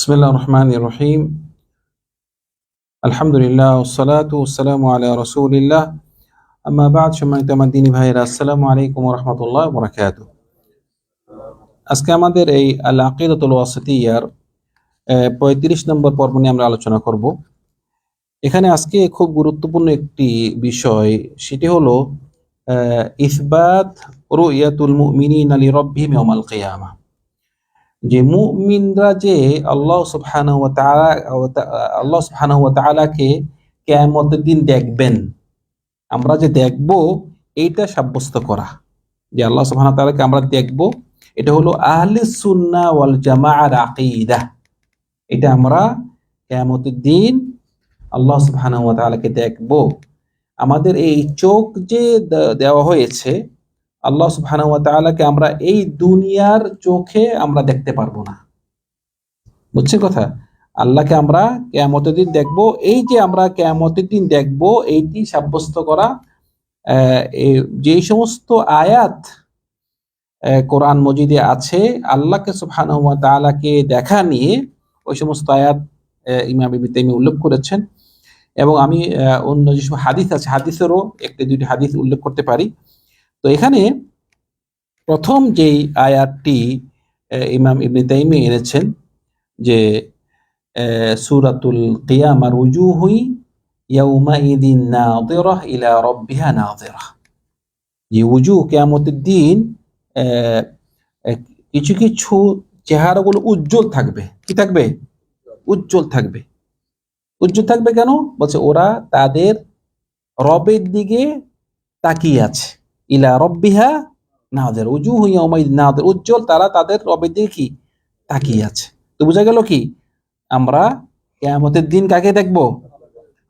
বিসমিল্লা রহমান রহিম আলহামদুলিল্লাহ ওসালাত ওসালাম আল্লাহ রসুলিল্লাহ আম্মা বাদ সম্মানিত আমার দিনী ভাইয়েরা আসসালামু আলাইকুম রহমতুল্লাহ বরাকাত আজকে আমাদের এই আল আকিদতুল ওয়াসতিয়ার পঁয়ত্রিশ নম্বর পর্ব নিয়ে আমরা আলোচনা করব। এখানে আজকে খুব গুরুত্বপূর্ণ একটি বিষয়, সেটি হলো ইসবাত রুইয়াতুল মিনি নালি রব্বিম ইয়াউমাল কিয়ামা। যে মুমিনরা যে আল্লাহ তাআলা, আল্লাহ সুবহানাহু ওয়া তাআলাকে কিয়ামতের দিন দেখবেন। আমরা যে দেখব, এইটা সাব্যস্ত করা। যে আল্লাহ সুবহানাহু ওয়া তাআলাকে আমরা দেখব, এটা হলো আহলে সুন্না ওয়াল জামাআর আকীদা। এটা আমরা কিয়ামতের দিন আল্লাহ সুবহানাহু ওয়া তাআলাকে দেখব। আমাদের এই চোখ যে দেওয়া হয়েছে আল্লাহ সুবহানাহু তাআলাকে আমরা এই দুনিয়ার চোখে আমরা দেখতে পারব না। বুঝছেন কথা? আল্লাহকে আমরা কেয়ামতের দিন দেখব, এই যে আমরা কেয়ামতের দিন দেখব, এইটি সাব্যস্ত করা যেই সমস্ত আয়াত কোরআন মজিদে আছে, আল্লাহকে সুবহানাহু ওয়া তাআলাকে দেখা নিয়ে ওই সমস্ত আয়াত ইমাম উল্লেখ করেছেন। এবং আমি অন্য যেসব হাদিস আছে, হাদিসেরও একটি দুইটি হাদিস উল্লেখ করতে পারি। তো এখানে প্রথম যেই আয়াতটি ইমাম ইবনে তাইমিয়া এনেছেন যে সূরাতুল কিয়ামার উজুহুই ইয়াউমাইদিন নাযিরাহ ইলা রাব্বিহা নাযিরাহ যে উজু কিয়ামতের দিন কিছু কিছু চেহারাগুলো উজ্জ্বল থাকবে। কি থাকবে? উজ্জ্বল থাকবে। উজ্জ্বল থাকবে কেন? বলছে ওরা তাদের রবের দিকে তাকিয়ে আছে। ইলা রব্বিহা নাদের উজু হইয়া নাদের উজ্জ্বল তারা তাদের রবের দিকে কি? তাকিয়ে আছে। তো বোঝা গেল কি? আমরা কেয়ামতের দিন কাকে দেখব?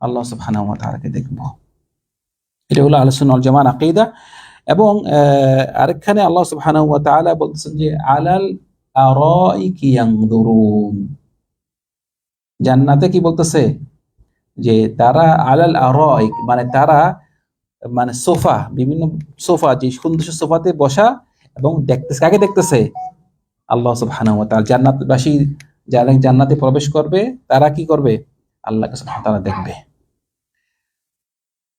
আল্লাহ সুবহানাহু ওয়া দেখব। এটা হলো আলোচনা আল জামান আকিদা। এবং আরেকখানে আল্লাহ সুবহানাহু ওয়া তাআলা বলতেছেন যে, আলাল আরাইকি ইয়ানদুরুন জান্নাতে কি বলতেছে? যে তারা আলাল আরাইক মানে তারা মানে সোফা, বিভিন্ন সোফা, যে সুন্দর সোফাতে বসা এবং দেখতেছে, কাকে দেখতেছে? আল্লাহ সুবহানাহু ওয়া জান্নাতবাসী যারা জান্নাতে প্রবেশ করবে, তারা কি করবে? আল্লাহকে তাআলা দেখবে।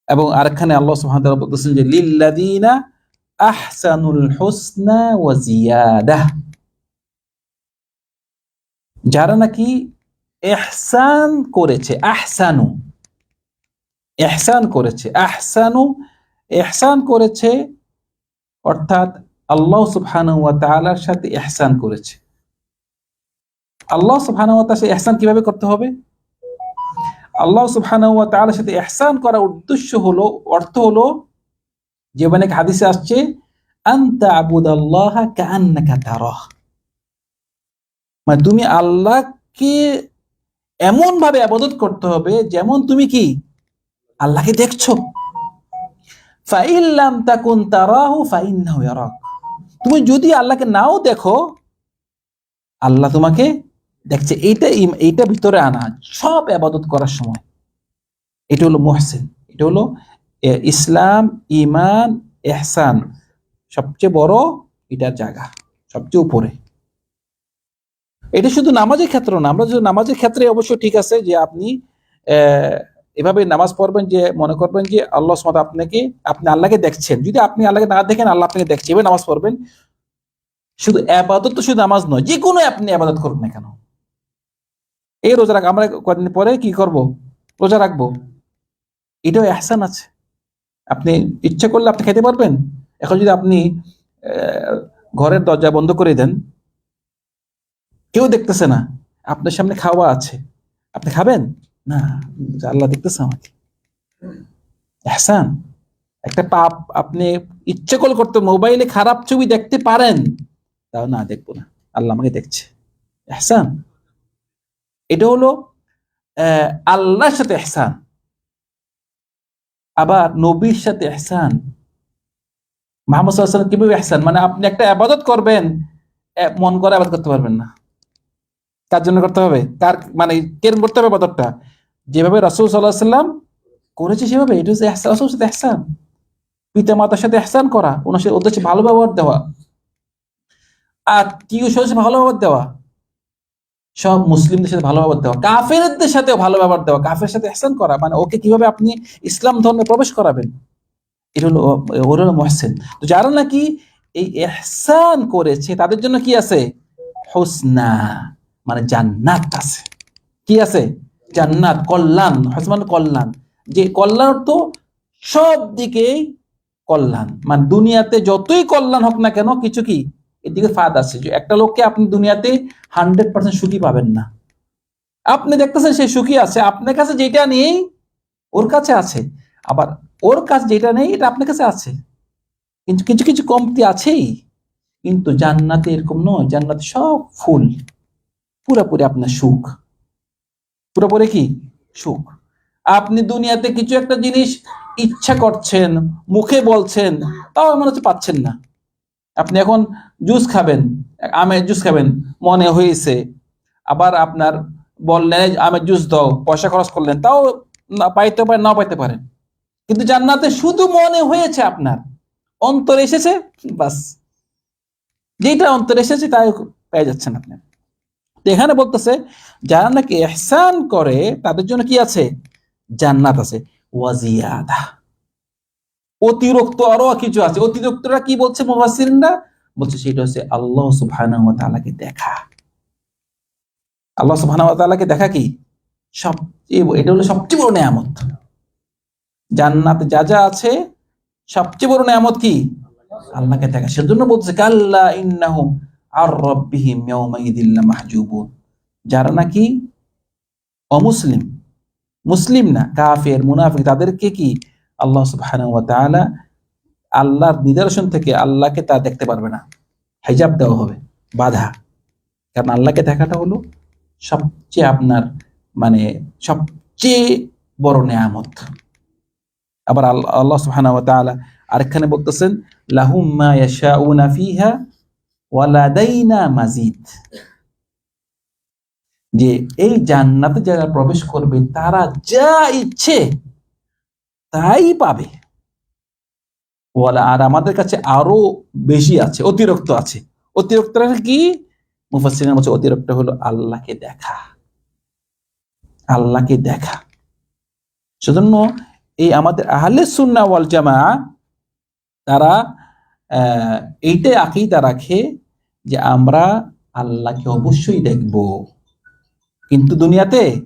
এবং আরেকখানে আল্লাহ সুবহানাহু বলতেছেন যে, লিল্লাযিনা আহসানুল হুসনা ওয়া জিয়াদাহ যারা নাকি ইহসান করেছে, আহসানু। ইহসান করেছে। আহসানু এহসান করেছে অর্থাৎ আল্লাহ ওয়া সাথে এহসান করেছে। আল্লাহ ওয়া তাআলার সাথে ইহসান কীভাবে করতে হবে? আল্লাহ ওয়া সাথে এহসান করার উদ্দেশ্য হলো, অর্থ হলো, যে মানে হাদিসে আসছে মানে তুমি আল্লাহকে এমন ভাবে আবাদত করতে হবে, যেমন তুমি কি? আল্লাহকে দেখছ? ফাইল্লাম তাকুন তারাহু, ফাইন্নাহু ইয়ারাক। তুমি যদি আল্লাহকে নাও দেখো, আল্লাহ তোমাকে দেখছে, এইটা এইটা ভিতরে আনা। সব আবাদত করার সময়। এটা হলো মুহসিন, এটা হলো ইসলাম ইমান এহসান সবচেয়ে বড় এটার জায়গা, সবচেয়ে উপরে। এটা শুধু নামাজের ক্ষেত্র না, আমরা যদি নামাজের ক্ষেত্রে অবশ্য ঠিক আছে যে আপনি এভাবে নামাজ পড়বেন যে, মনে করবেন যে, আল্লাহ তাআলা আপনাকে, আপনি আল্লাহকে দেখছেন। যদি আপনি আল্লাহকে না দেখেন, আল্লাহ আপনাকে দেখছে। এভাবে নামাজ পড়বেন। শুধু আবাদত তো শুধু নামাজ নয় যে কোনো আপনি আবাদত করুন না কেন। এই রোজা রাখ, আমরা কদিন পরে কি করব? রোজা রাখব। এটাও এহসান আছে। আপনি ইচ্ছা করলে আপনি খেতে পারবেন। এখন যদি আপনি ঘরের দরজা বন্ধ করে দেন, কেউ দেখতেছে না। আপনার সামনে খাওয়া আছে। আপনি খাবেন? না, আল্লাহ দেখতেছে আমাকে। এহসান, একটা পাপ আপনি ইচ্ছে করলে করতে মোবাইলে খারাপ ছবি দেখতে পারেন, তাও না দেখব না। আল্লাহ আমাকে দেখছে। এহসান, এটা হলো আল্লাহর সাথে এহসান। আবার নবীর সাথে এহসান। ওয়াসাল্লাম কীভাবে এহসান? মানে আপনি একটা আবাদত করবেন মন করে আবাদ করতে পারবেন না। কার জন্য করতে হবে? কার মানে কেন করতে হবে আবাদতটা যেভাবে রাসূল আলাইহি সাল্লাম করেছে সেভাবে, এটা হচ্ছে রাসূলের সাথে এহসান পিতা মাতার সাথে এহসান করা, ওনার সাথে সাথে ভালো ব্যবহার দেওয়া। আত্মীয় স্বজন ভালো ব্যবহার দেওয়া? সব মুসলিমদের সাথে ভালো ব্যবহার দেওয়া। কাফেরদের সাথেও ভালো ব্যবহার দেওয়া। কাফের সাথে এহসান করা মানে ওকে কীভাবে আপনি ইসলাম ধর্মে প্রবেশ করাবেন? এটা হলো, ওর হলো মহসেন। তো যারা নাকি এই এহসান করেছে, তাদের জন্য কি আছে? হোসনা। মানে জান্নাত আছে। কি আছে? জান্নাত, কল্যাণ। হসমান কল্যাণ। যে কল্যাণ তো সব দিকেই কল্যাণ। মানে দুনিয়াতে যতই কল্যাণ হোক না কেন কিছু কি? এদিকে ফাঁদ আছে। যে একটা লোককে আপনি দুনিয়াতে হান্ড্রেড পার্সেন্ট সুখী পাবেন না। আপনি দেখতেছেন সে সুখী আছে। আপনার কাছে যেটা নেই, ওর কাছে আছে। আবার ওর কাছে যেটা নেই, এটা আপনার কাছে আছে। কিন্তু কিছু কিছু কমতি আছেই। কিন্তু জান্নাতে এরকম নয়। জান্নাতে সব ফুল। পুরোপুরি আপনার সুখ। পুরোপুরি কি? সুখ। আপনি দুনিয়াতে কিছু একটা জিনিস ইচ্ছা করছেন, মুখে বলছেন, তাও মনে হচ্ছে পাচ্ছেন না। আপনি এখন জুস খাবেন, আমের জুস খাবেন, মনে হয়েছে। আবার আপনার বললেন, আমের জুস দাও, পয়সা খরচ করলেন। তাও না পাইতে পারেন না পাইতে পারেন। কিন্তু জান্নাতে শুধু মনে হয়েছে আপনার। অন্তর এসেছে, বাস। যেটা অন্তর এসেছে, তাই পেয়ে যাচ্ছেন আপনি। এখানে বলতেছে, যারা নাকি এহসান করে, তাদের জন্য কি আছে? জান্নাত আছে। ওয়াজিয়াদা অতিরিক্ত আরও কিছু আছে। অতিরিক্তরা কি বলছে মুফাসসিরিনরা? বলছে সেটা হচ্ছে আল্লাহ সুবহানাহু ওয়া তাআলাকে দেখা। আল্লাহ সুবহানাহু ওয়া তাআলাকে দেখা কি? সবচেয়ে এটা হলো সবচেয়ে বড় নিয়ামত। জান্নাতে যা যা আছে, সবচেয়ে বড় নিয়ামত কি? আল্লাহকে দেখা। সেজন্য বলছে, কাল্লা ইন্নাহুম আর রব্বিহিম যারা নাকি অমুসলিম, মুসলিম না, কাফের, মুনাফিক, তাদেরকে কি আল্লাহ সুবহানাহু আল্লাহর নিদর্শন থেকে আল্লাহকে তা দেখতে পারবে না? হিজাব দেওয়া হবে, বাধা। কারণ আল্লাহকে দেখাটা হলো সবচেয়ে আপনার মানে সবচেয়ে বড় নেয়ামত। আবার আল্লাহ সুবহানাহু ওয়া আরেকখানে বলতেছেন, লাহুম মা ইয়াশাউনা ফিহা ওয়া লাদাইনা মাজিদ। যে এই জান্নাতে যারা প্রবেশ করবে, তারা যা ইচ্ছে তাই পাবে। ওয়ালা, আর আমাদের কাছে আরও বেশি আছে, অতিরিক্ত আছে। অতিরিক্ত কি? মুফাসসিরিনের বলছে, অতিরিক্ত হলো আল্লাহকে দেখা। আল্লাহকে দেখা। সেজন্য এই আমাদের আহলে সুন্না ওয়াল জামা তারা এইটাই আকিদা রাখে যে আমরা আল্লাহকে অবশ্যই দেখব। কিন্তু দুনিয়াতে?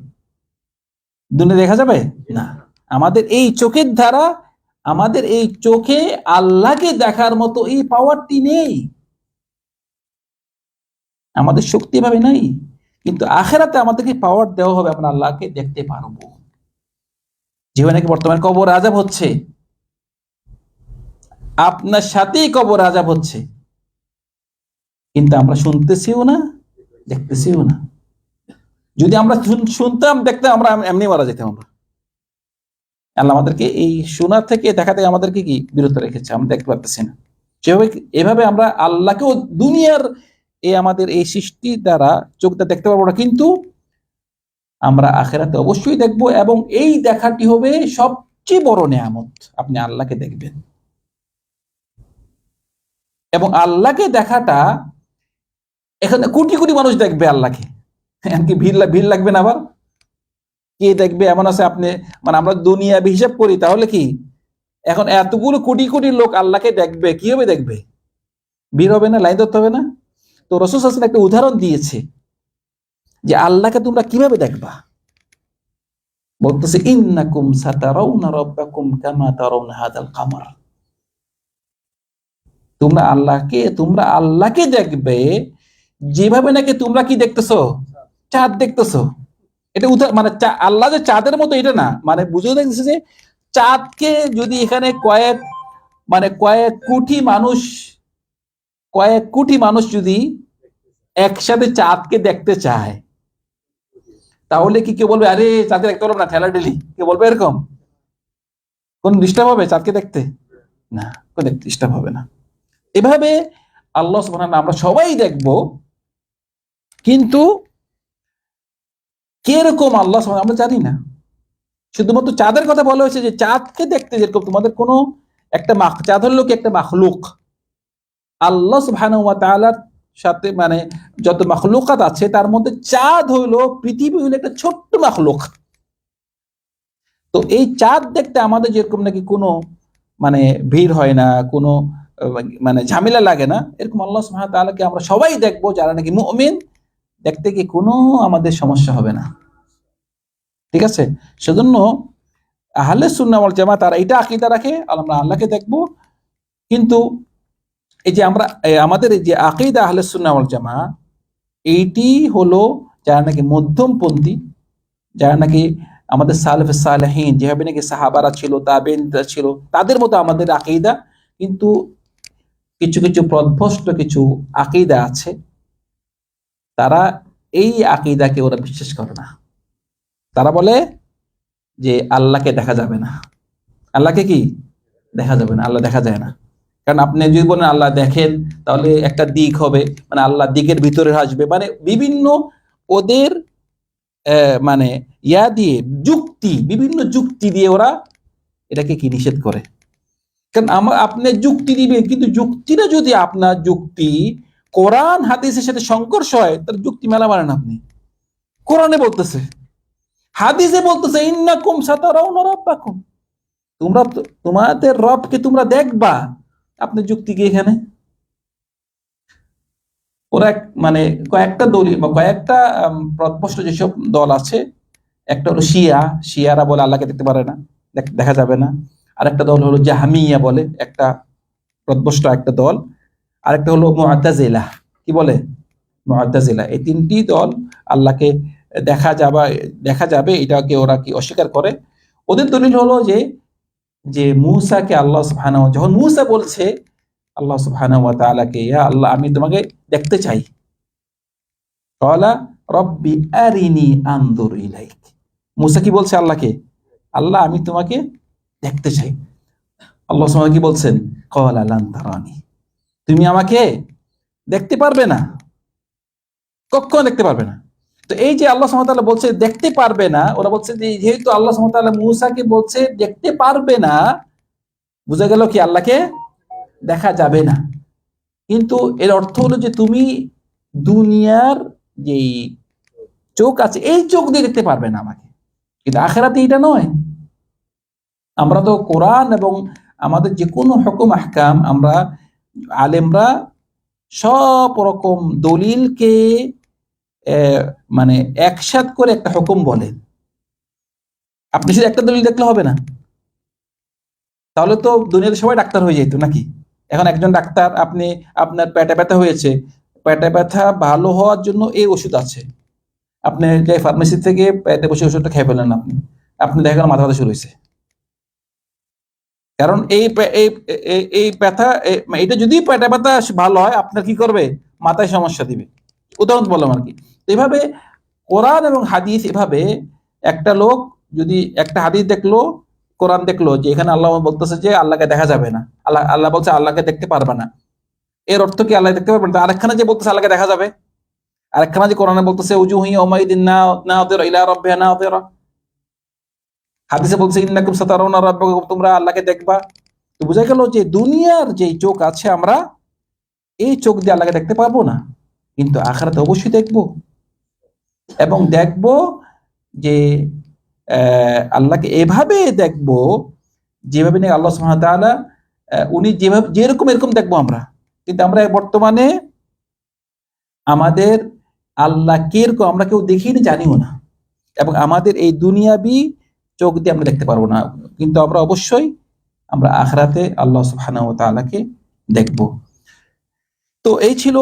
দুনিয়া দেখা যাবে? না। আমাদের এই চোখের দ্বারা আমাদের এই চোখে আল্লাহকে দেখার মতো এই পাওয়ারটি নেই। আমাদের শক্তি ভাবে নাই। কিন্তু আখেরাতে আমাদেরকে পাওয়ার দেওয়া হবে, আমরা আল্লাহকে দেখতে পারব। যেভাবে নাকি বর্তমানে কবর আজাব হচ্ছে? আপনার সাথেই কবর আজাব হচ্ছে। কিন্তু আমরা শুনতেছিও না, দেখতেছিও না। যদি আমরা শুনতাম, দেখতাম, আমরা এমনি মারা যেতাম আমরা। আল্লাহ আমাদেরকে এই শোনার থেকে, দেখা থেকে আমাদেরকে কি বিরত রেখেছে, আমরা দেখতে পারতেছি না। সেভাবে এভাবে আমরা আল্লাহকেও দুনিয়ার এই আমাদের এই সৃষ্টি দ্বারা চোখটা দেখতে পারব না, কিন্তু আমরা আখেরাতে অবশ্যই দেখব এবং এই দেখাটি হবে সবচেয়ে বড় নেয়ামত, আপনি আল্লাহকে দেখবেন। এবং আল্লাহকে দেখাটা এখানে কোটি কোটি মানুষ দেখবে আল্লাহকে। এমনকি ভিড় ভিড় লাগবে না আবার? কে দেখবে? এমন আছে আপনি মানে আমরা দুনিয়া হিসাব করি, তাহলে কি? এখন এতগুলো কোটি কোটি লোক আল্লাহকে দেখবে, কীভাবে দেখবে? ভিড় হবে না? লাইন ধরতে হবে না? তো রসুল হাসান একটা উদাহরণ দিয়েছে, যে আল্লাহকে তোমরা কীভাবে দেখবা? বলতেছে, ইন্নাকুম সাতারাউনা রাব্বাকুম কামা তারাউনা হাদাল কামার। তোমরা আল্লাহকে তোমরা আল্লাহকে দেখবে যেভাবে নাকি তোমরা কি দেখতেছো? চাঁদ দেখতেছো। এটা উদাহরণ মানে আল্লাহ যে চাঁদের মতো এটা না। মানে বুঝে দেখতেছে যে চাঁদকে যদি এখানে কয়েক মানে কয়েক কোটি মানুষ কয়েক কোটি মানুষ যদি একসাথে চাঁদকে দেখতে চায়, তাহলে কি কেউ বলবে, আরে, চাঁদকে দেখতে পারব না, ঠেলা ডেলি কে বলবে এরকম? কোন ডিস্টার্ব হবে চাঁদকে দেখতে? না, কোন ডিস্টার্ব হবে না। এভাবে আল্লাহ সুবহানাহু আমরা সবাই দেখব কিন্তু কীরকম আল্লাহ আমরা জানি না। শুধুমাত্র চাঁদের কথা বলা হয়েছে যে চাঁদকে দেখতে যেরকম তোমাদের কোনো একটা চাঁদ হলো কি একটা মাখলুক। আল্লাহ তাআলার সাথে মানে যত মাখলুকাত আছে তার মধ্যে চাঁদ হইল পৃথিবী হইল একটা ছোট্ট মাখলুক। তো এই চাঁদ দেখতে আমাদের যেরকম নাকি কোনো মানে ভিড় হয় না, কোনো মানে ঝামেলা লাগে না, এরকম আল্লাহ তাআলাকে আমরা সবাই দেখব যারা নাকি মুমিন। দেখতে কি কোনো আমাদের সমস্যা হবে না। ঠিক আছে? সেজন্য আহলে সুন্নাহ ওয়াল জামাত তারা এটা আকীদা রাখে আমরা আল্লাহকে দেখব। কিন্তু এই যে আমরা আমাদের এই যে আকিদা আহলে সুন্নাহ ওয়াল জামা এইটি হলো যারা নাকি মধ্যমপন্থী, যারা নাকি আমাদের সালফ সালেহীন, যেভাবে নাকি সাহাবারা ছিল তাবেনরা ছিল, তাদের মতো আমাদের আকিদা। কিন্তু কিছু কিছু প্রধ্বস্ত কিছু আকিদা আছে। তারা এই আকিদাকে ওরা বিশ্বাস করে না। তারা বলে যে আল্লাহকে দেখা যাবে না। আল্লাহকে কি? দেখা যাবে না, আল্লাহ দেখা যায় না। কারণ আপনি যদি বলেন আল্লাহ দেখেন, তাহলে একটা দিক হবে মানে আল্লাহ দিকের ভিতরে আসবে। মানে বিভিন্ন ওদের মানে ইয়া দিয়ে যুক্তি, বিভিন্ন যুক্তি দিয়ে ওরা এটাকে কি নিষেধ করে। কারণ আমার আপনি যুক্তি দিবেন, কিন্তু যুক্তিটা যদি আপনার যুক্তি কোরআন, হাদিসের সাথে সংঘর্ষ হয়, তার যুক্তি মেলা মানেন আপনি। কোরআনে বলতেছে, হাদিসে বলতেছে, ইন্নাকুম রাব্বাকুম। তোমরা তোমাদের রবকে তোমরা দেখবা। আপনি যুক্তি কি এখানে? ওরা এক- মানে কয়েকটা দল বা কয়েকটা প্রস্পষ্ট যেসব দল আছে, একটা হলো শিয়া, শিয়ারা বলে আল্লাহকে দেখতে পারে না, দেখ- দেখা যাবে না। আর একটা দল হলো জাহামিয়া বলে একটা প্রদ্বষ্ট একটা দল। আরেকটা হলো মুআতাজিলা কি বলে? মুআতাজিলা এই তিনটি দল আল্লাহকে দেখা যাবা, দেখা যাবে এটাকে ওরা কি অস্বীকার করে। ওদের দলিল হলো যে যে মূসাকে আল্লাহ সুবহানাহু যখন মূসা বলছে, আল্লাহ সুবহানাহু ওয়া তাআলাকে, ইয়া আল্লাহ, আমি তোমাকে দেখতে চাই। ক্বালা, রব্বি আরিনি আনজুর ইলাইক। মূসা কি বলছে আল্লাহকে? আল্লাহ, আমি তোমাকে দেখতে চাই। আল্লাহ সুবহানাহু কি বলছেন? ক্বালা, লান তারানি। তুমি আমাকে দেখতে পারবে না। কখনো দেখতে পারবে না। তো এই যে আল্লাহ ওয়া বলছে দেখতে পারবে না, ওরা বলছে যে যেহেতু আল্লাহ তাআলা মূসাকে বলছে দেখতে পারবে না, বোঝা গেল কি আল্লাহকে দেখা যাবে না। কিন্তু এর অর্থ হলো যে তুমি দুনিয়ার যেই চোখ আছে, এই চোখ দিয়ে দেখতে পারবে না আমাকে। কিন্তু আখেরাতে এটা নয়। আমরা তো কোরআন এবং আমাদের যে কোনো হুকুম, আহকাম আমরা আলেমরা সব রকম দলিলকে মানে একসাথ করে একটা হুকুম বলেন আপনি শুধু একটা দলিল দেখলে হবে না। তাহলে তো দুনিয়াতে সবাই ডাক্তার হয়ে যেত নাকি? এখন একজন ডাক্তার, আপনি, আপনার পেটে ব্যথা হয়েছে, পেটে ব্যথা ভালো হওয়ার জন্য এই ওষুধ আছে। আপনি যে ফার্মেসি থেকে পেটে বসে ওষুধটা খেয়ে ফেলেন আপনি। আপনি দেখা গেল মাথা ব্যথা শুরু হয়েছে। কারণ এই এই ব্যথা এটা যদি পেটে ব্যথা ভালো হয়, আপনার কি করবে? মাথায় সমস্যা দিবে। উদাহরণ বললাম আর কি। এভাবে কোরআন এবং হাদিস এভাবে একটা লোক যদি একটা হাদিস দেখল, কোরআন দেখল যে এখানে আল্লাহ বলতেছে যে আল্লাহকে দেখা যাবে না। আল্লাহ আল্লাহ বলছে আল্লাহকে দেখতে পারবে না। এর অর্থ কি আল্লাহ দেখতে পারবে না? আরেকখানে যে বলতেছে আল্লাহকে দেখা যাবে? আরেকখানে যে কোরআনে বলতেছে উজু হি ওমাইদিন না না ইলা রাব্বিহা না হাদিসে বলছে ইন্নাকুম সাতারাউনা রাব্বাকুম তোমরা আল্লাহকে দেখবা তো বোঝা গেল যে দুনিয়ার যে চোখ আছে আমরা এই চোখ দিয়ে আল্লাহকে দেখতে পারব না। কিন্তু আখরাতে অবশ্যই দেখব। এবং দেখব যে আল্লাহকে এভাবে দেখব যেভাবে নাকি আল্লাহ আহ, উনি যেভাবে যেরকম এরকম দেখব আমরা। কিন্তু আমরা বর্তমানে আমাদের আল্লাহ কীরকম আমরা কেউ দেখি না জানিও না। এবং আমাদের এই দুনিয়াবি চোখ দিয়ে আমরা দেখতে পারব না। কিন্তু আমরা অবশ্যই আমরা আখরাতে আল্লাহ সুবহানাহু ওয়া দেখব। তো এই ছিল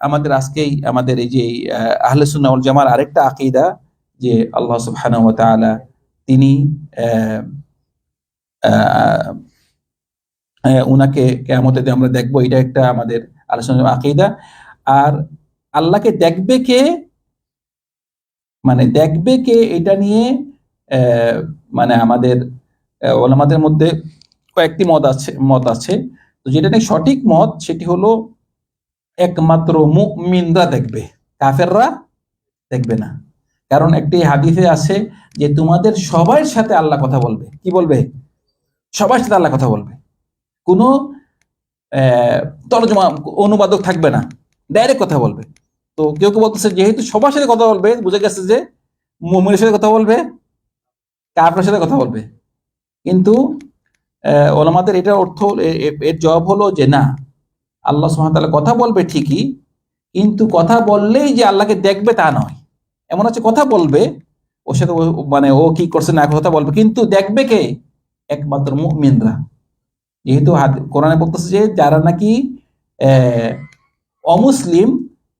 আমাদের আজকেই আমাদের এই যে আহ, আহলে ওয়াল জামার আরেকটা আকীদা যে আল্লাহ সুবহানাহু ওয়া তিনি উনাকে কেয়ামতে দিয়ে আমরা দেখব। এটা একটা আমাদের আলোচনা আকীদা। আর আল্লাহকে দেখবে কে? মানে দেখবে কে? এটা নিয়ে মানে আমাদের ওলামাদের মধ্যে কয়েকটি মত আছে মত আছে। তো যেটা নাকি সঠিক মত, সেটি হলো একমাত্র মুমিনরা দেখবে, কাফেররা দেখবে না। কারণ একটি হাদিসে আছে যে, তোমাদের সবার সাথে আল্লাহ কথা বলবে। কি বলবে? সবার সাথে আল্লাহ কথা বলবে। কোনো তর্জমা, অনুবাদক থাকবে না ডাইরেক্ট কথা বলবে। তো কেউ কেউ বলতেছে, যেহেতু সবার সাথে কথা বলবে, বুঝে গেছে যে, মুমিনের সাথে কথা বলবে। কাফের সাথে কথা বলবে। কিন্তু ওলামাদের এটা অর্থ এর জবাব হলো যে না, আল্লাহ সুহামতাল্লাহ কথা বলবে ঠিকই, কিন্তু কথা বললেই যে আল্লাহকে দেখবে তা নয়। এমন আছে, কথা বলবে, ওর সাথে মানে ও কি করছে না কথা বলবে, কিন্তু দেখবে কে? একমাত্র মুমিনরা। যেহেতু কোরআনে বলতেছে যে যারা নাকি অমুসলিম,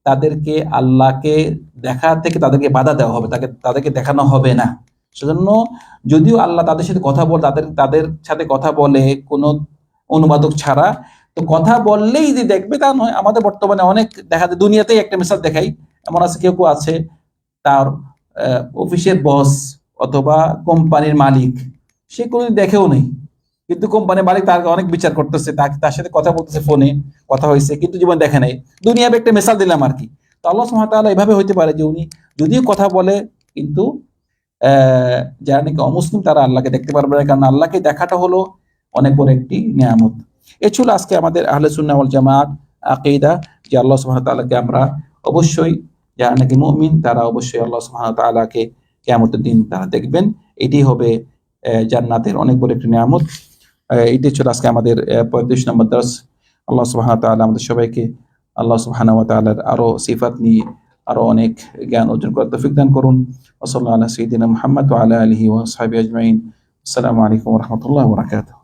তাদেরকে আল্লাহকে দেখা থেকে তাদেরকে বাধা দেওয়া হবে, তাকে, তাদেরকে দেখানো হবে না। সেজন্য যদিও আল্লাহ তাদের সাথে কথা বলে, তাদের তাদের সাথে কথা বলে কোনো অনুবাদক ছাড়া, তো কথা বললেই যে দেখবে তা নয়। আমাদের বর্তমানে অনেক, দেখা যায় দুনিয়াতেই একটা মিসাল দেখাই। এমন আছে, কেউ কেউ আছে, তার অফিসের বস অথবা কোম্পানির মালিক, সে কোনোদিন দেখেও নেই। কিন্তু কোম্পানির মালিক তার অনেক বিচার করতেছে, তাকে, তার সাথে কথা বলতেছে ফোনে কথা হয়েছে, কিন্তু জীবন দেখে নাই। দুনিয়াবে একটা মেসাল দিলাম আর কি। তো আল্লাহ সুহামতাল্লাহ এভাবে হইতে পারে যে উনি যদিও কথা বলে, কিন্তু যারা নাকি অমুসলিম, তারা আল্লাহকে দেখতে পারবে না। কারণ আল্লাহকে দেখাটা হলো অনেক বড় একটি নিয়ামত। এ ছিল আজকে আমাদের আহলে সুন্নাহ ওয়াল জামাত আকিদা, যে আল্লাহ ওয়া আমরা অবশ্যই, যারা নাকি মুমিন, তারা অবশ্যই আল্লাহ ওয়া তাআলাকে দিন তারা দেখবেন। এটি হবে জান্নাতের অনেক বড় একটি নিয়ামত। এটি ছিল আজকে আমাদের পঁয়ত্রিশ নম্বর দর্শ। আল্লাহ ওয়া তাআলা আমাদের সবাইকে, আল্লাহ সুবহানাহু ওয়া তাআলার আরও সিফাত নিয়ে আরও অনেক জ্ঞান অর্জন করার তফিক দান করুন। ওসল্লা আলা সঈদিন মোহাম্মদ ওয়া আলা আলিহি ওয়া সাহবিহি আজমাইন। আসসালামু আলাইকুম রহমতুল্লাহ বারাকাতুহু।